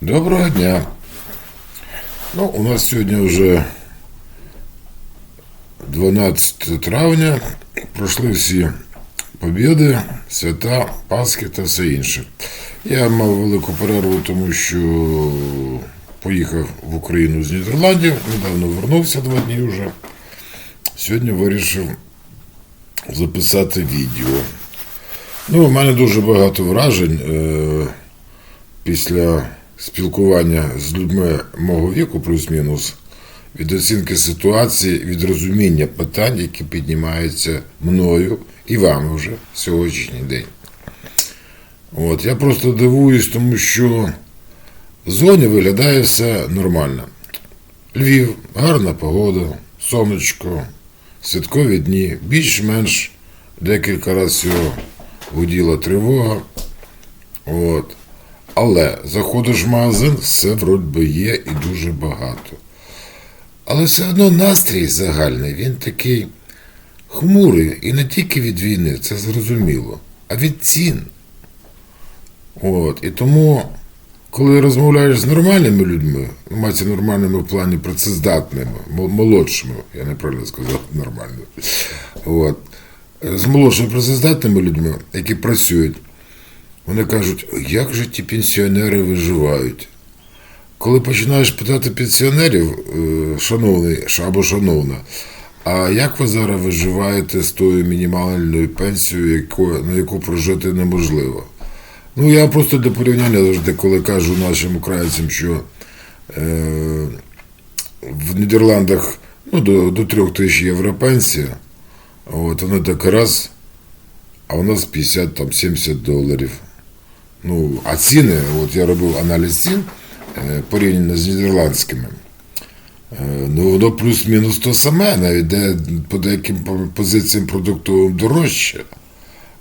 Доброго дня. Ну, у нас сьогодні вже 12 травня. Пройшли всі побіди, свята, Пасхи та все інше. Я мав велику перерву, тому що поїхав в Україну з Нідерландів, недавно вернувся два дні вже. Сьогодні вирішив записати відео. Ну, у мене дуже багато вражень е, після спілкування з людьми мого віку, плюс-мінус, від оцінки ситуації, від розуміння питань, які піднімаються мною і вами вже сьогоднішній день. От, я просто дивуюсь, тому що в зоні виглядає все нормально. Львів, гарна погода, сонечко, святкові дні, більш-менш декілька разів всього гуділа тривога. От. Але заходиш в магазин, все вроді є і дуже багато. Але все одно настрій загальний, він такий хмурий. І не тільки від війни, це зрозуміло, а від цін. От. І тому, коли розмовляєш з нормальними людьми, мається нормальними в плані працездатними, молодшими, я неправильно сказав нормально. От. З молодшими працездатними людьми, які працюють, вони кажуть, як же ті пенсіонери виживають. Коли починаєш питати пенсіонерів, е, шановний або шановна, а як ви зараз виживаєте з тою мінімальною пенсією, на яку прожити неможливо? Ну, я просто для порівняння завжди, коли кажу нашим українцям, що е, в Нідерландах ну, до, до 3 тисяч євро пенсія, от, вона так раз, а у нас 50 там 70 доларів. Ну, а ціни, от я робив аналіз цін е, порівняно з нідерландськими. Е, Ну, воно плюс-мінус то саме, навіть де по деяким позиціям продуктовим дорожче.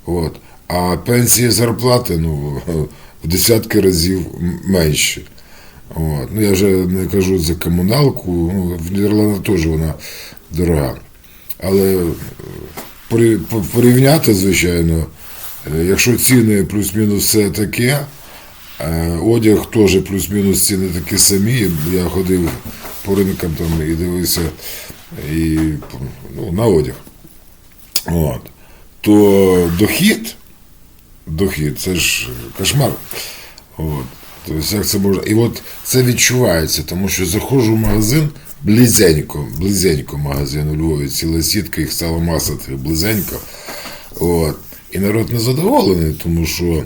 От. А пенсії зарплати ну, в десятки разів менші. От. Ну, я вже не кажу за комуналку, ну, в Нідерландах теж вона дорога. Але е, порі- по- порівняти, звичайно, якщо ціни плюс-мінус все таке, е, одяг теж плюс-мінус ціни такі самі. Я ходив по ринкам там і дивився і, ну, на одяг. От. То дохід, дохід, це ж кошмар. От. Тобто, як це можна. І от це відчувається, тому що заходжу в магазин близенько, близенько магазин у Львові, ціла сітка, їх стало маса близенько. От. І народ незадоволений, тому що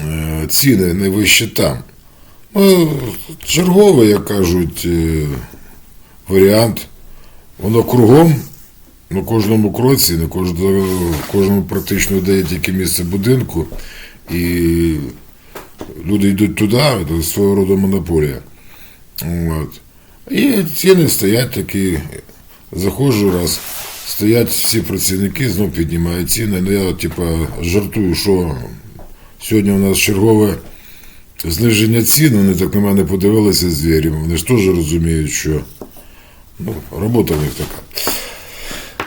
е, ціни не вище там. Ну, черговий, як кажуть, е, варіант. Воно кругом, на кожному кроці, на кожному, кожному практично де є тільки місце будинку. І люди йдуть туди, це свого роду монополія. От. І ціни стоять такі. Заходжу раз, стоять всі працівники, знов піднімають ціни. Ну я типу, жартую, що сьогодні у нас чергове зниження цін, вони так на мене подивилися звірі. Вони ж теж розуміють, що ну, робота в них така.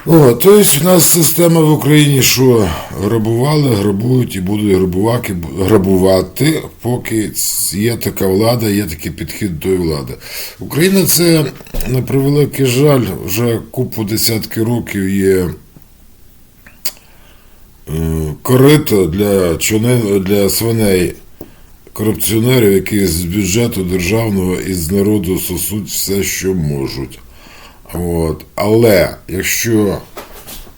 О, тобто в нас система в Україні, що грабували, грабують і будуть грабувати, грабувати, поки є така влада, є такий підхід до влади. Україна це, на превеликий жаль, вже купу десятки років є е, корито для, для свиней корупціонерів, які з бюджету державного і з народу сосуть все, що можуть. От. Але якщо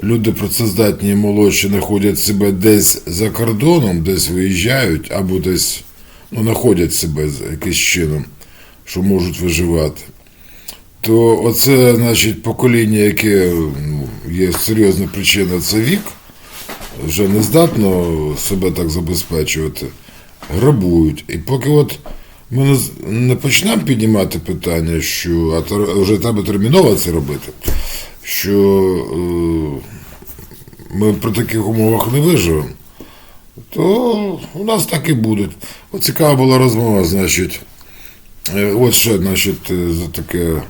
люди працездатні і молодші знаходять себе десь за кордоном, десь виїжджають, або десь ну, знаходять себе якимось чином, що можуть виживати, то оце, значить, покоління, яке ну, є серйозна причина, це вік, вже не здатно себе так забезпечувати, грабують. І поки от ми не, почнемо піднімати питання, що а вже треба терміново це робити, що е, ми при таких умовах не виживемо, то у нас так і будуть. От цікава була розмова, значить, е, от ще, значить, е, за таке.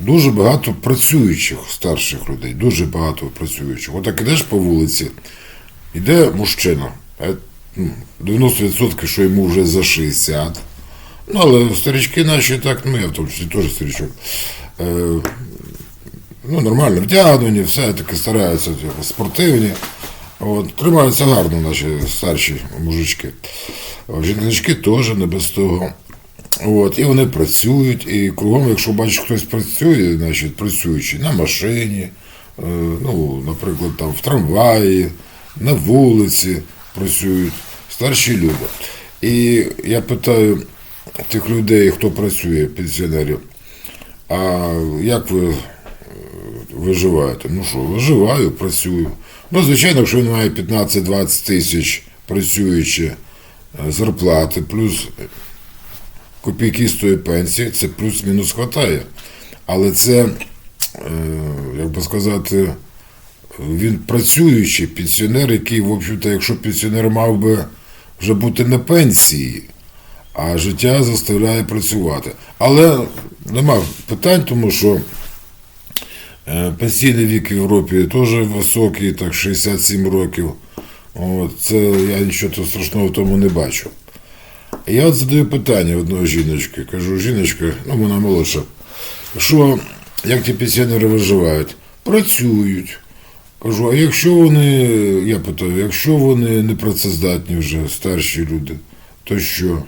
Дуже багато працюючих старших людей, дуже багато працюючих. Отак ідеш по вулиці, іде мужчина, 90% що йому вже за 60. Ну, але старички наші так, ну я в тому числі теж старичок. Е, ну, нормально вдягнені, все таки стараються типу, спортивні. От, тримаються гарно наші старші мужички. Жіночки теж не без того. От, і вони працюють, і кругом, якщо бачиш, хтось працює, значить працюючи на машині, е, ну, наприклад, там в трамваї, на вулиці працюють старші люди. І я питаю тих людей, хто працює, пенсіонерів, а як ви е, виживаєте? Ну що, виживаю, працюю. Ну, звичайно, якщо він має 15-20 тисяч працюючи е, зарплати, плюс копійки з тої пенсії, це плюс-мінус хватає. Але це, е, як би сказати, він працюючий пенсіонер, який, в общем-то, якщо пенсіонер мав би вже бути на пенсії, а життя заставляє працювати. Але нема питань, тому що е, пенсійний вік в Європі теж високий, так 67 років. От, це я нічого страшного в тому не бачу. Я от задаю питання одної жіночки. Кажу, жіночка, ну вона молодша, що як ті пенсіонери виживають? Працюють. Кажу, а якщо вони, я питаю, якщо вони не працездатні вже, старші люди, то що?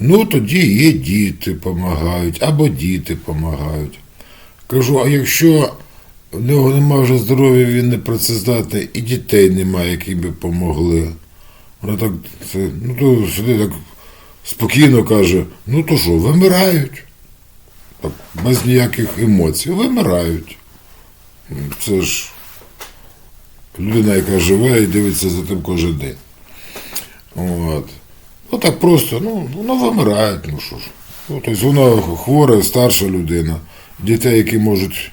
Ну, тоді є діти допомагають, або діти допомагають. Кажу, а якщо в нього немає вже здоров'я, він не працездатний, і дітей немає, які би допомогли. Вона так, це, ну то сюди так спокійно каже, ну то що, вимирають. Так, без ніяких емоцій, вимирають. Це ж людина, яка живе і дивиться за тим кожен день. От. Ну так просто, ну, воно вимирають, ну що ж. Ну, тобто вона хвора, старша людина, дітей, які можуть,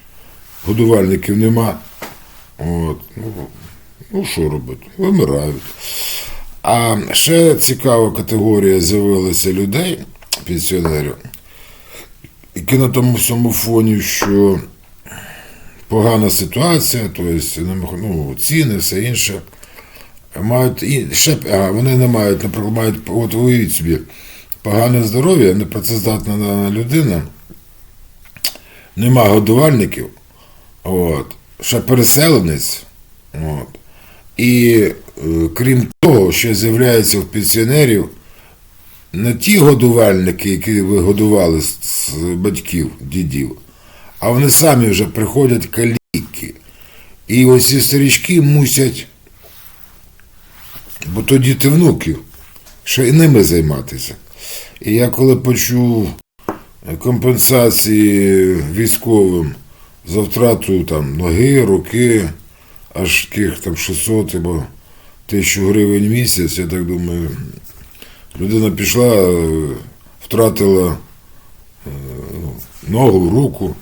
годувальників нема. От. Ну, ну що робити? Вимирають. А ще цікава категорія з'явилася людей, пенсіонерів, які на тому всьому фоні, що погана ситуація, тобто ну, ціни, все інше. Мають і ще а вони не мають, наприклад, мають, от уявіть собі, погане здоров'я, непрацездатна людина, нема годувальників, от, ще переселенець. От, і е, крім того, ще з'являється в пенсіонерів не ті годувальники, які ви годували з батьків, дідів, а вони самі вже приходять каліки. І ось ці старічки мусять, бо то діти внуків, ще і ними займатися. І я коли почув компенсації військовим за втрату там, ноги, руки, аж таких там 600 або 1000 гривень в місяць, я так думаю, людина пішла, втратила е, ногу, руку,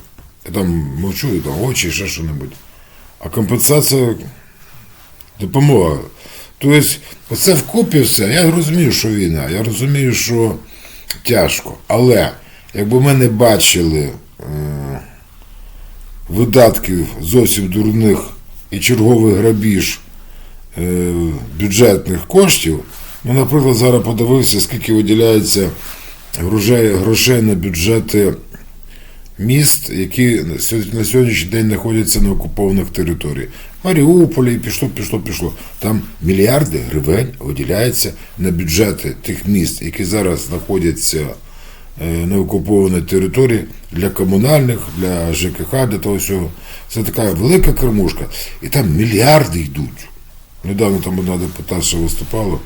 я там мовчу, і там очі, ще що-небудь. А компенсація допомога. Тобто, оце вкупі все. Я розумію, що війна, я розумію, що тяжко. Але якби ми не бачили е, видатків зовсім дурних і черговий грабіж е, бюджетних коштів, ну, наприклад, зараз подивився, скільки виділяється грошей, грошей на бюджети міст, які на сьогоднішній день знаходяться на окупованих територіях. Маріуполі, пішло, пішло, пішло. Там мільярди гривень виділяються на бюджети тих міст, які зараз знаходяться е, на окупованій території для комунальних, для ЖКХ, для того всього. Це така велика кормушка. І там мільярди йдуть. Недавно там одна депутатша виступала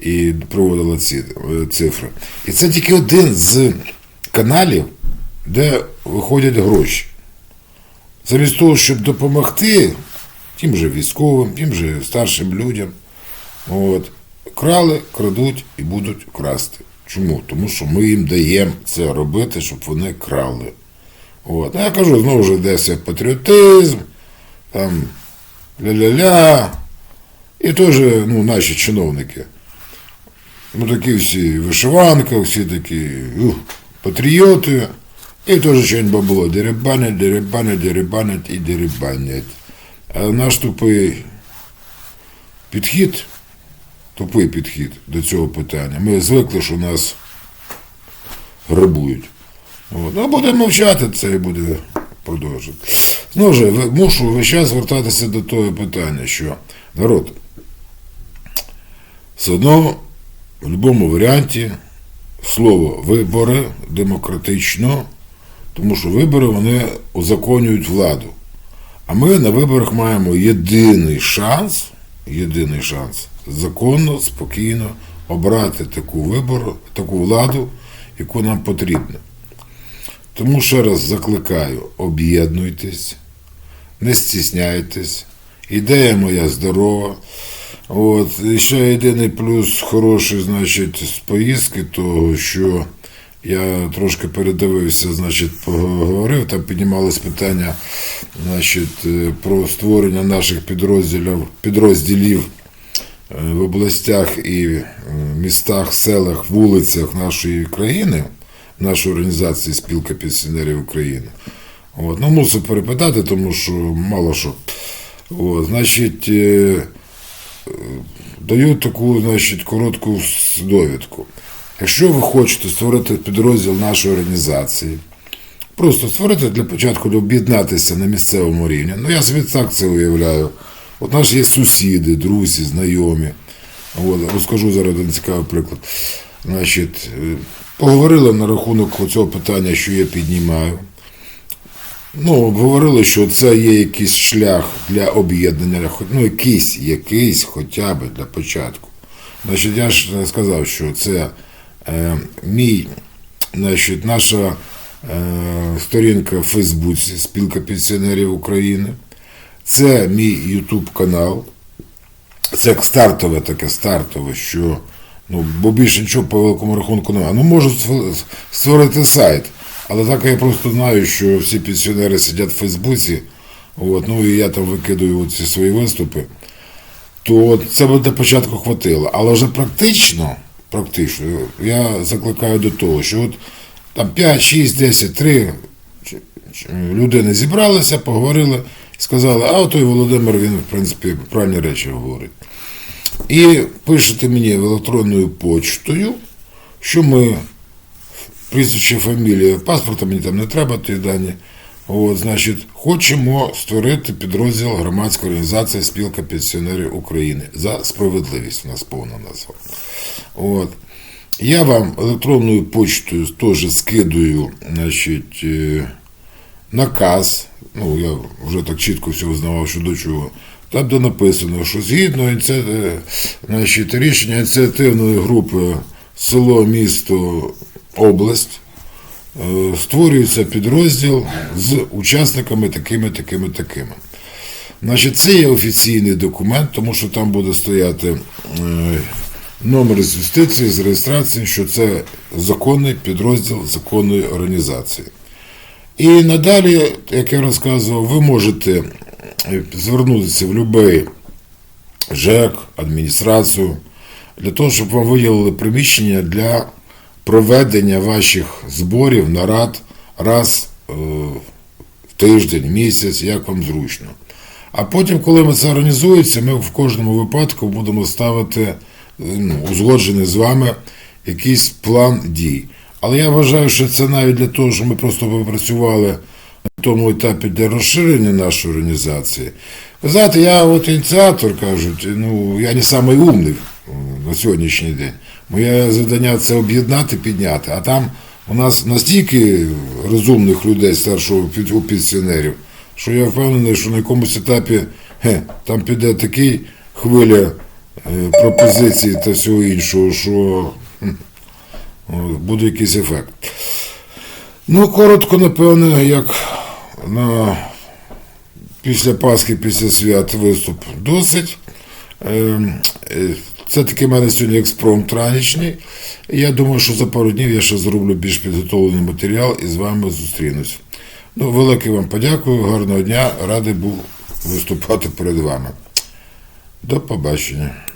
і проводила ці е, цифри. І це тільки один з каналів, де виходять гроші. Замість того, щоб допомогти тим же військовим, тим же старшим людям, от, крали, крадуть і будуть красти. Чому? Тому що ми їм даємо це робити, щоб вони крали. От. А я кажу, знову ж йдеться патріотизм, там ля-ля-ля. І теж ну, наші чиновники. Ну такі всі вишиванка, всі такі ух, патріоти. І теж щось було деребанять, деребанять, деребанять і деребанять. А наш тупий підхід тупий підхід до цього питання. Ми звикли, що нас грабують. От. Ну, будемо мовчати, це і буде продовжувати. Ж, ви- мушу весь час звертатися до того питання, що народ, все одно в будь-якому варіанті слово вибори демократично, тому що вибори вони узаконюють владу. А ми на виборах маємо єдиний шанс, єдиний шанс законно, спокійно обрати таку вибору, таку владу, яку нам потрібно. Тому ще раз закликаю, об'єднуйтесь, не стісняйтесь, ідея моя здорова. От, і ще єдиний плюс хороший, значить, з поїздки, того, що я трошки передивився, значить, поговорив, там піднімалось питання, значить, е, про створення наших підрозділів, підрозділів е, в областях і е, містах, селах, вулицях нашої країни, нашої організації Спілка пенсіонерів України. От, ну, мусив перепитати, тому що мало що. От, значить, даю таку, значить, коротку довідку. Якщо ви хочете створити підрозділ нашої організації, просто створити для початку об'єднатися на місцевому рівні. Ну, я собі так це уявляю. От наші є сусіди, друзі, знайомі. От, розкажу зараз один цікавий приклад. Значить, е, поговорили на рахунок цього питання, що я піднімаю. Ну, обговорили, що це є якийсь шлях для об'єднання, ну, якийсь, якийсь хоча б для початку. Значить, я ж сказав, що це мій, значить, наша е, сторінка в Фейсбуці Спілка пенсіонерів України. Це мій Ютуб канал. Це як стартове таке стартове, що ну, бо більше нічого по великому рахунку немає. Ну, можу створити сайт, але так я просто знаю, що всі пенсіонери сидять в Фейсбуці, от, ну і я там викидаю ці свої виступи, то це б для початку хватило. Але вже практично, практично, я закликаю до того, що от там 5, 6, 10, 3 чи- чи- людини зібралися, поговорили сказали, а той Володимир, він, в принципі, правильні речі говорить. І пишете мені електронною почтою, що ми прізвище, фамілія, паспорта мені там не треба, ті дані. От, значить, хочемо створити підрозділ громадської організації Спілка пенсіонерів України за справедливість. У нас повна назва. От. Я вам електронною почтою теж скидую, значить, е, наказ. Ну, я вже так чітко все визнавав, що до чого. Там, де написано, що згідно е, значить, рішення ініціативної групи село, місто, область, створюється підрозділ з учасниками такими, такими, такими. Значить, це є офіційний документ, тому що там буде стояти е, номер з юстиції з реєстрації, що це законний підрозділ законної організації. І надалі, як я розказував, ви можете е, звернутися в будь-який ЖЕК, адміністрацію, для того, щоб вам виділили приміщення для проведення ваших зборів, нарад раз е, в тиждень, місяць, як вам зручно. А потім, коли ми це організується, ми в кожному випадку будемо ставити е, ну, узгоджений з вами якийсь план дій. Але я вважаю, що це навіть для того, щоб ми просто попрацювали на тому етапі для розширення нашої організації. Ви знаєте, я от ініціатор кажуть, ну я не самий умний на сьогоднішній день. Моє завдання це об'єднати, підняти. А там у нас настільки розумних людей старшого пенсіонерів, що я впевнений, що на якомусь етапі хе, там піде такий хвиля е, пропозицій та всього іншого, що буде якийсь ефект. Ну, коротко, напевне, як на після Пасхи, після свят виступ досить. Це таки в мене сьогодні експромт ранішній. Я думаю, що за пару днів я ще зроблю більш підготовлений матеріал і з вами зустрінусь. Ну, велике вам подякую, гарного дня, радий був виступати перед вами. До побачення.